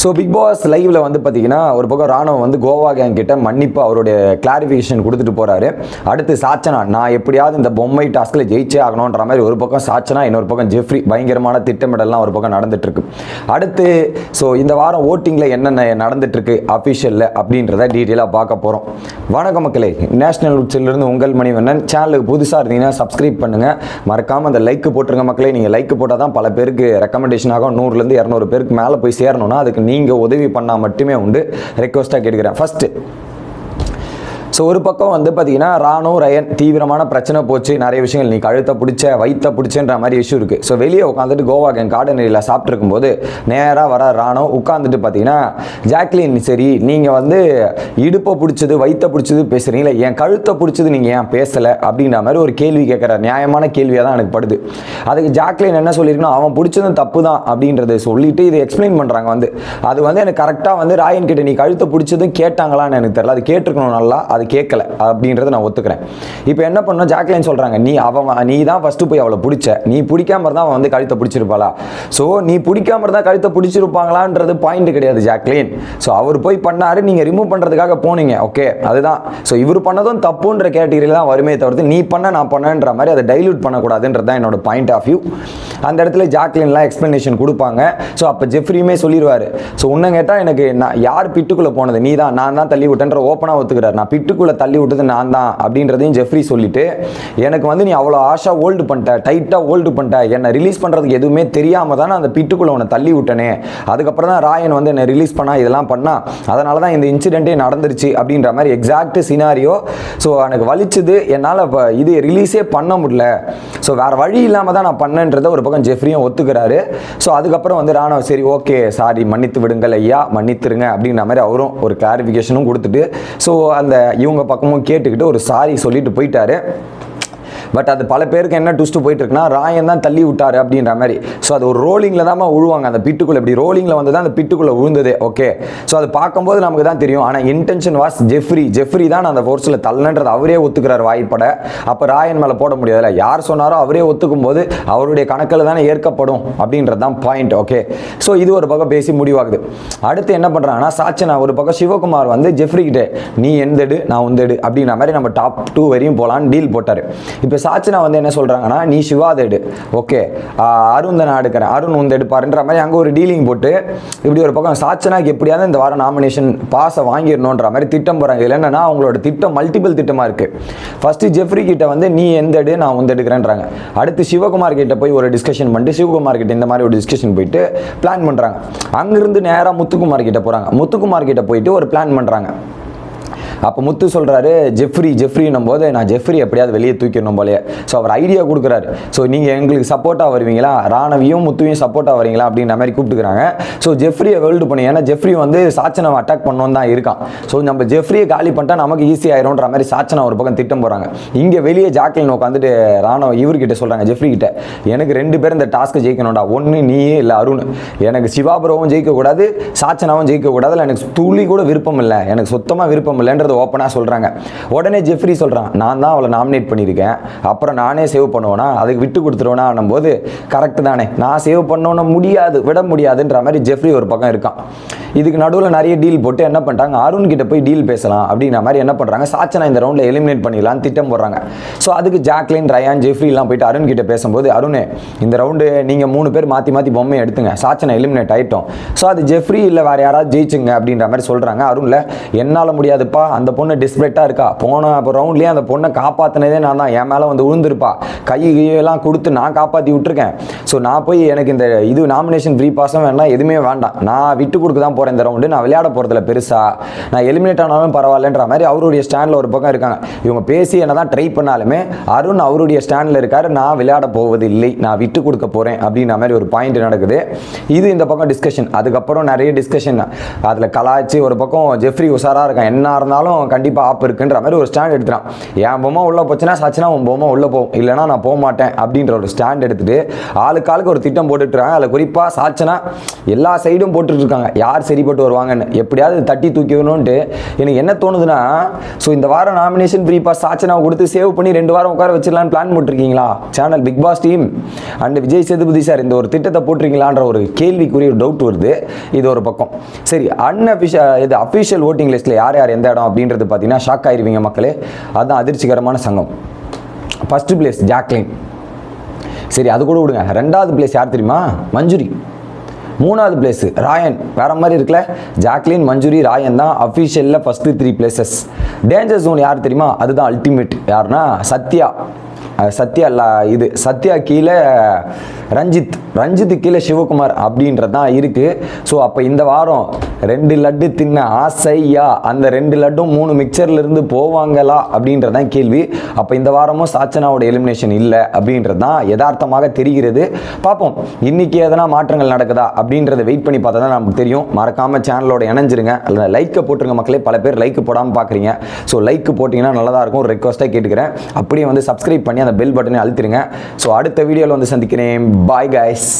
So big pass லைவ்ல வந்து பார்த்தீங்கன்னா ஒரு பக்கம் ராணுவம் வந்து கோவா கேங் கிட்ட மன்னிப்பு அவருடைய கிளாரிஃபிகேஷன் கொடுத்துட்டு போறாரு. அடுத்து சாச்சனா நான் எப்படியாவது இந்த பொம்மை டாஸ்கில் ஜெயிச்சே ஆகணுன்ற மாதிரி ஒரு பக்கம் சாச்சனா இன்னொரு பக்கம் ஜெஃப்ரி பயங்கரமான திட்டமிடலாம் ஒரு பக்கம் நடந்துட்டு இருக்கு அடுத்து ஸோ இந்த வாரம் ஓட்டிங்கில் என்னென்ன நடந்துட்டு இருக்கு அஃபிஷியலில் அப்படின்றத டீட்டெயிலாக பார்க்க போகிறோம் வணக்கம் மக்களே நேஷனல் உச்சிலிருந்து உங்கள் மணிவண்ணன். சேனலுக்கு புதுசாக இருந்தீங்கன்னா சப்ஸ்கிரைப் பண்ணுங்க. மறக்காமல் அந்த லைக் போட்டுருங்க மக்களே. நீங்கள் லைக் போட்டால் தான் பல பேருக்கு ரெக்கமெண்டேஷன் ஆகும். நூறுலேருந்து இரநூறு பேருக்கு மேலே போய் சேரணும்னா அதுக்கு நீங்கள் உதவி பண்ணால் மட்டுமே உண்டு. ரெக்வஸ்ட்டாக கேட்குறேன் ஃபஸ்ட்டு ஸோ ஒரு பக்கம் வந்து பார்த்தீங்கன்னா ராணும் ரயன் தீவிரமான பிரச்சனை போச்சு. நிறைய விஷயங்கள் நீ கழுத்தை பிடிச்ச வயிற்ற பிடிச்சன்ற மாதிரி இஷ்யூ இருக்குது ஸோ வெளியே உட்காந்துட்டு கோவா கேங் கார்டன் ஏரியில் சாப்பிட்ருக்கும் போது நேராக வர ராணு உட்காந்துட்டு பார்த்தீங்கன்னா ஜாக்லின் சரி நீங்கள் வந்து இடுப்பை பிடிச்சது வயிற்ற பிடிச்சது பேசுகிறீங்களே என் கழுத்தை பிடிச்சது நீங்கள் ஏன் பேசலை? அப்படின்ற மாதிரி ஒரு கேள்வி கேட்குற நியாயமான கேள்வியாக தான் எனக்கு படுது. அதுக்கு ஜாக்லின் என்ன சொல்லியிருக்கணும் அவன் பிடிச்சதும் தப்பு தான் அப்படின்றத சொல்லிட்டு இதை எக்ஸ்பிளைன் பண்ணுறாங்க வந்து. அது வந்து எனக்கு கரெக்டாக வந்து ராயன் கிட்ட நீ கழுத்தை பிடிச்சதும் கேட்டாங்களான்னு எனக்கு தெரியல. அது கேட்டிருக்கணும் நல்லா. அது கேட்கல அப்படின்றத நான் ஒத்துக்கிறேன். இப்போ என்ன பண்ணோம் ஜாக்லைன் சொல்கிறாங்க நீ அவன் நீ தான் ஃபஸ்ட்டு போய் அவளை பிடிச்ச. நீ பிடிக்காம இருந்தால் அவன் வந்து கழுத்தை பிடிச்சிருப்பாளா? ஸோ நீ பிடிக்காம இருந்தால் கழுத்தை பிடிச்சிருப்பாங்களான்றது பாயிண்ட் கிடையாது ஜாக்லின். ஸோ அவர் போய் பண்ணாரு நீங்கள் ரிமூவ் பண்ணுறதுக்காக போனீங்க. ஓகே அதுதான். ஸோ இவர் பண்ணதும் தப்புன்ற கேட்டகரியில் தான் வருமே தவிர்த்து நீ பண்ண நான் பண்ணன்ற மாதிரி அதை டைல்யூட் பண்ணக்கூடாதுன்றது தான் என்னோட பாயிண்ட் ஆஃப் வியூ அந்த இடத்துல ஜாக்லின்லாம் எக்ஸ்ப்ளனேஷன் கொடுப்பாங்க. ஸோ அப்போ ஜெஃப்ரியுமே சொல்லிடுவார். ஸோ உன்ன கேட்டால் எனக்கு நான் யார் பிட்டுக்குள்ளே போனது? நீ தான் நான் தான் தள்ளி விட்டேன்ற ஓப்பனாக ஒத்துக்கிறார். நான் பிட்டு பிட்டுக்குள்ளே தள்ளி விட்டது நான் தான் அப்படின்றதையும் ஜெஃப்ரி சொல்லிவிட்டு எனக்கு வந்து நீ அவ்வளோ ஆஷா ஹோல்டு பண்ணிட்ட டைட்டாக ஹோல்டு பண்ணிட்ட என்னை ரிலீஸ் பண்ணுறதுக்கு எதுவுமே தெரியாமல் தான் நான் அந்த பிட்டுக்குள்ளே உன்னை தள்ளி விட்டனே. அதுக்கப்புறம் தான் ராயன் வந்து என்னை ரிலீஸ் பண்ணால் இதெல்லாம் பண்ணால் அதனால தான் இந்த இன்சிடெண்ட்டே நடந்துருச்சு அப்படின்ற மாதிரி எக்ஸாக்ட் சினாரியோ ஸோ எனக்கு வலிச்சது. என்னால் இப்போ இது ரிலீஸே பண்ண முடியல. ஸோ வேறு வழி இல்லாமல் தான் நான் பண்ணேன்றதை ஒரு பக்கம் ஜெஃப்ரியும் ஒத்துக்கிறாரு. ஸோ அதுக்கப்புறம் வந்து ராணவ சரி ஓகே சாரி மன்னித்து விடுங்கள் ஐயா மன்னித்துருங்க அப்படின்ற மாதிரி அவரும் ஒரு கிளாரிஃபிகேஷனும் கொடுத்துட்டு ஸோ அந்த இவங்க பக்கமும் கேட்டுக்கிட்டு ஒரு சாரி சொல்லிட்டு போயிட்டாரு. பட் அது பல பேருக்கு என்ன ட்விஸ்ட் போயிட்டு இருக்குன்னா ராயன் தான் தள்ளி விட்டாரு அப்படின்ற மாதிரி. ஸோ அது ஒரு ரோலிங்கில் தான் விழுவாங்க அந்த பிட்டுக்குள்ளே இப்படி ரோலிங்கில் வந்து தான் அந்த பிட்டுக்குள்ளே விழுந்தது ஓகே ஸோ அது பார்க்கும்போது நமக்கு தான் தெரியும். ஆனால் இன்டென்ஷன் வாஸ் ஜெஃப்ரி ஜெஃப்ரி தான் அந்த ஃபோர்ஸில் தள்ளன்றது அவரே ஒத்துக்கிறார் வாய்ப்பட. அப்போ ராயன் மேலே போட முடியாதுல்ல. யார் சொன்னாரோ அவரே ஒத்துக்கும் போது அவருடைய கணக்கில் தானே ஏற்கப்படும் அப்படின்றது தான் பாயிண்ட் ஓகே ஸோ இது ஒரு பக்கம் பேசி முடிவாகுது. அடுத்து என்ன பண்ணுறாங்கன்னா சாச்சனா ஒரு பக்கம் சிவகுமார் வந்து ஜெஃப்ரி கிட்டே நீ எந்தெடு நான் உந்தெடு அப்படின்ற மாதிரி நம்ம டாப் டூ வரையும் போகலான்னு டீல் போட்டார். இப்போ இப்போ சாச்சினா வந்து என்ன சொல்கிறாங்கன்னா நீ சிவா தேடு ஓகே. அருண் தான் நான் எடுக்கிறேன். அருண் வந்து எடுப்பாருன்ற மாதிரி அங்கே ஒரு டீலிங் போட்டு இப்படி ஒரு பக்கம் சாச்சனாக்கு எப்படியாவது இந்த வாரம் நாமினேஷன் பாஸை வாங்கிடணுன்ற மாதிரி திட்டம் போகிறாங்க இதில் என்னன்னா அவங்களோட திட்டம் மல்டிபிள் திட்டமாக இருக்குது ஃபஸ்ட்டு ஜெஃப்ரி கிட்ட வந்து நீ எந்த எடு நான் வந்து எடுக்கிறேன்றாங்க. அடுத்து சிவகுமார் கிட்ட போய் ஒரு டிஸ்கஷன் பண்ணிட்டு சிவகுமார் கிட்ட இந்த மாதிரி ஒரு டிஸ்கஷன் போயிட்டு பிளான் பண்ணுறாங்க அங்கேருந்து நேராக முத்துக்குமார் கிட்ட போகிறாங்க முத்துக்குமார் கிட்ட போயிட்டு ஒரு பிளான் பண்ணுறாங்க அப்போ முத்து சொல்கிறாரு ஜெஃப்ரி ஜெஃப்ரின்னும் போது நான் ஜெஃப்ரி எப்படியாவது வெளியே தூக்கிடணும் போலயே. ஸோ அவர் ஐடியா கொடுக்குறாரு. ஸோ நீங்கள் எங்களுக்கு சப்போர்ட்டாக வருவீங்களா? ராணவியும் முத்துவையும் சப்போர்ட்டாக வரீங்களா? அப்படின்ற மாதிரி கூப்பிட்டுக்கிறாங்க. ஸோ ஜெஃப்ரியை வேர்ல்டு பண்ணி ஏன்னா ஜெஃப்ரி வந்து சாச்சனவை அட்டாக் பண்ணணும் தான் இருக்கான். ஸோ நம்ம ஜெஃப்ரியை காலி பண்ணிட்டா நமக்கு ஈஸி ஆயிரும்ன்ற மாதிரி சாச்சனா ஒரு பக்கம் திட்டம் போகிறாங்க இங்கே வெளியே ஜாக்லின் உட்காந்துட்டு ராணவ இவர்கிட்ட சொல்கிறாங்க ஜெஃப்ரி கிட்ட எனக்கு ரெண்டு பேரும் இந்த டாஸ்க்கு ஜெயிக்கணும்டா. ஒன்று நீயே இல்லை அருண். எனக்கு சிவாபுரவும் ஜெயிக்கக்கூடாது சாச்சனாவும் ஜெயிக்கக்கூடாது. இல்லை எனக்கு துளி கூட விருப்பம் இல்லை. எனக்கு சுத்தமாக விருப்பம் இல்லைன்றது ஓப்பனாக சொல்கிறாங்க உடனே ஜெஃப்ரி சொல்கிறான் நான் தான் அவளை நாமினேட் பண்ணியிருக்கேன். அப்புறம் நானே சேவ் பண்ணுவேனா? அதுக்கு விட்டு கொடுத்துருவேனா? போது கரெக்டு தானே. நான் சேவ் பண்ணோன்னு முடியாது விட முடியாதுன்ற மாதிரி ஜெஃப்ரி ஒரு பக்கம் இருக்கான். இதுக்கு நடுவில் நிறைய டீல் போட்டு என்ன பண்ணிட்டாங்க? அருண் கிட்ட போய் டீல் பேசலாம் அப்படின்ற மாதிரி என்ன பண்ணுறாங்க சாச்சனா இந்த ரவுண்டில் எலிமினேட் பண்ணிடலாம் திட்டம் போடுறாங்க. ஸோ அதுக்கு ஜாக்லின் ரயான் ஜெஃப்ரிலாம் போயிட்டு அருண் கிட்ட பேசும்போது அருண் இந்த ரவுண்டு நீங்கள் மூணு பேர் மாற்றி மாற்றி பொம்மையை எடுத்துங்க. சாச்சனை எலிமினேட் ஆகிட்டோம் ஸோ அது ஜெஃப்ரி இல்லை வேறு யாராவது ஜெயிச்சுங்க அப்படின்ற மாதிரி சொல்கிறாங்க அருணில் என்னால் முடியாதுப்பா. அந்த பொண்ணு டிஸ்பிளேட்டாக இருக்கா. போன அப்போ ரவுண்ட்லேயே அந்த பொண்ணை காப்பாற்றினதே நான் தான். என் மேலே வந்து விழுந்திருப்பா கை கையெல்லாம் கொடுத்து நான் காப்பாற்றி விட்டுருக்கேன். ஸோ நான் போய் எனக்கு இந்த இது நாமினேஷன் ஃப்ரீ பாஸும் வேணாம். எதுவுமே வேண்டாம். நான் விட்டு கொடுக்க தான் போகிறேன் இந்த ரவுண்டு நான் விளையாட போகிறதுல பெருசாக நான் எலிமினேட் ஆனாலும் பரவாயில்லன்ற மாதிரி அவருடைய ஸ்டாண்டில் ஒரு பக்கம் இருக்காங்க. இவங்க பேசி என்ன தான் ட்ரை பண்ணாலுமே அருண் அவருடைய ஸ்டாண்டில் இருக்கார். நான் விளையாட போவது இல்லை நான் விட்டு கொடுக்க போகிறேன் அப்படின்ற மாதிரி ஒரு பாயிண்ட் நடக்குது. இது இந்த பக்கம் டிஸ்கஷன் அதுக்கப்புறம் நிறைய டிஸ்கஷன் அதில் கலாய்ச்சி ஒரு பக்கம் ஜெஃப்ரி உஷாராக இருக்கான். என்ன இருந்தாலும் கண்டிப்பாக ஆப் இருக்குன்ற மாதிரி ஒரு ஸ்டாண்ட் எடுத்துகிறான் என் பொம்மை உள்ளே போச்சுன்னா சச்சினா உன் பொம்மை உள்ளே போகும் இல்லைனா நான் போக மாட்டேன் அப்படின்ற ஒரு ஸ்டாண்ட் எடுத்துட்டு ஆளுக்கு ஆளுக்கு ஒரு திட்டம் போட்டுட்டுருக்காங்க அதில் குறிப்பாக சாச்சனா எல்லா சைடும் போட்டுட்ருக்காங்க யார் சரிப்பட்டு வருவாங்கன்னு. எப்படியாவது தட்டி தூக்கிடணும்ன்ட்டு எனக்கு என்ன தோணுதுன்னா ஸோ இந்த வாரம் நாமினேஷன் ஃப்ரீ பாஸ் சாச்சனாவை கொடுத்து சேவ் பண்ணி ரெண்டு வாரம் உட்கார வச்சிடலான்னு பிளான் போட்டிருக்கீங்களா? Channel Bigg Boss team and Vijay Sethupathi sir இந்த ஒரு திட்டத்தை போட்டிருக்கீங்களான்ற ஒரு கேள்விக்குரிய ஒரு டவுட் வருது. இது ஒரு பக்கம். சரி அன்அஃபிஷியல் இது அஃபிஷியல் ஓட்டிங் லிஸ்ட்டில் யார் யார் எந்த இடம் அப்படின்றது பார்த்தீங்கன்னா ஷாக் ஆயிருவீங்க மக்களே. அதுதான் அதிர்ச்சிகரமான சங்கம். ஃபஸ்ட்டு பிளேஸ் ஜாக்லின் சரி அது கூட விடுங்க. ரெண்டாவது பிளேஸ் யார் தெரியுமா? மஞ்சுரி. மூணாவது பிளேஸு ராயன். வேற மாதிரி இருக்குல்ல? ஜாக்லின் மஞ்சுரி ராயன் தான் அஃபிஷியலில் first three places danger zone யார் தெரியுமா? அதுதான் அல்டிமேட் யாருன்னா சத்யா. சத்யா லா இது சத்யா கீழே ரஞ்சித் ரஞ்சித் கீழே சிவகுமார் அப்படின்றது தான் இருக்குது ஸோ அப்போ இந்த வாரம் ரெண்டு லட்டு தின்ன ஆசையா? அந்த ரெண்டு லட்டும் மூணு மிக்சர்லேருந்து போவாங்களா அப்படின்றது தான் கேள்வி. அப்போ இந்த வாரமும் சாச்சனாவோட எலிமினேஷன் இல்லை அப்படின்றது தான் யதார்த்தமாக தெரிகிறது. பார்ப்போம் இன்னைக்கு எதனா மாற்றங்கள் நடக்குதா அப்படின்றத வெயிட் பண்ணி பார்த்தா தான் நமக்கு தெரியும். மறக்காமல் சேனலோட இணைஞ்சிருங்க. அல்ல லைக்கை போட்டுருங்க மக்களே பல பேர் லைக் போடாமல் பார்க்குறீங்க. ஸோ லைக் போட்டிங்கன்னா நல்லதாக இருக்கும். ஒரு ரெக்வஸ்ட்டாக கேட்டுக்கிறேன். அப்படியே வந்து சப்ஸ்கிரைப் பண்ணி அந்த பெல் பட்டனை அழுத்திருங்க. ஸோ அடுத்த வீடியோவில் வந்து சந்திக்கிறேன். Bye guys